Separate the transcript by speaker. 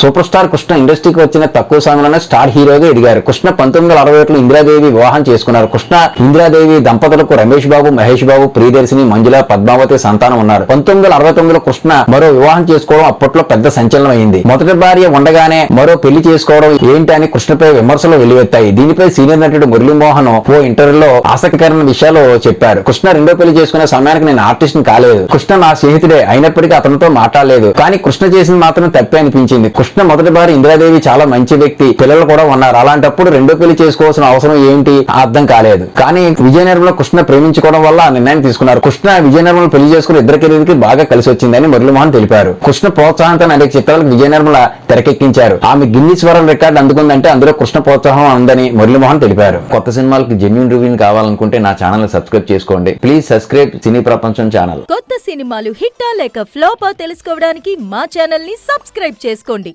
Speaker 1: Super star Krishna ఇండస్ట్రీకి వచ్చిన తక్కువ సమయంలోనే స్టార్ హీరోగా ఎదిగారు. కృష్ణ పంతొమ్మిది వందల అరవై ఒకటిలో ఇందిరాదేవి వివాహం చేసుకున్నారు. కృష్ణ ఇందిరాదేవి దంపతులకు రమేష్ బాబు మహేష్ బాబు ప్రియదర్శిని మంజుల పద్మావతి సంతానం ఉన్నారు. పంతొమ్మిది వందల అరవై తొమ్మిదిలో కృష్ణ మరో వివాహం చేసుకోవడం అప్పట్లో పెద్ద సంచలనం అయింది మొదటి భార్య ఉండగానే మరో పెళ్ళి చేసుకోవడం ఏంటి అని కృష్ణపై విమర్శలు వెల్లువెత్తాయి. దీనిపై సీనియర్ నటుడు మురళీమోహన్ ఓ ఇంటర్వ్యూలో ఆసక్తికరమైన విషయాలు చెప్పారు. కృష్ణ రెండో పెళ్ళి చేసుకునే సమయానికి నేను ఆర్టిస్ట్ కాలేదు. కృష్ణ నా స్నేహితుడే అయినప్పటికీ అతనితో మాట్లాడలేదు. కానీ కృష్ణ చేసింది మాత్రం తప్పే అనిపించింది. కృష్ణ మొదటి భార్య ఇందిరాదేవి చాలా మంచి వ్యక్తి. పిల్లలు కూడా ఉన్నారు. అలాంటప్పుడు రెండో పెళ్ళి చేసుకోవాల్సిన అవసరం ఏంటి? అర్థం కాలేదు. కానీ విజయనగరంలో కృష్ణ ప్రేమించుకోవడం వల్ల ఆ నిర్ణయం తీసుకున్నారు. కృష్ణ విజయనగరంలో పెళ్ళి చేసుకుని ఇద్దరు కెరీర్కి బాగా కలిసి వచ్చిందని మురళీమోహన్ తెలిపారు. కృష్ణ ప్రోత్సాహంతో అనేక చిత్రాలకు విజయనగరంలో తెరకెక్కించారు. ఆమె గిన్నిస్ వరల్డ్ రికార్డు అందుకుందంటే అందులో కృష్ణ ప్రోత్సాహం ఉందని మురళీమోహన్ తెలిపారు. కొత్త సినిమాలకు జెన్యున్ రివ్యూ కావాలనుకుంటే నా ఛానల్ సబ్స్క్రైబ్ చేసుకోండి. Please subscribe cine Prapancham channel.
Speaker 2: కొత్త సినిమాలు హిట్టా లేక ఫ్లోపా తెలుసుకోవడానికి మా ఛానల్ని సబ్స్క్రైబ్ చేసుకోండి.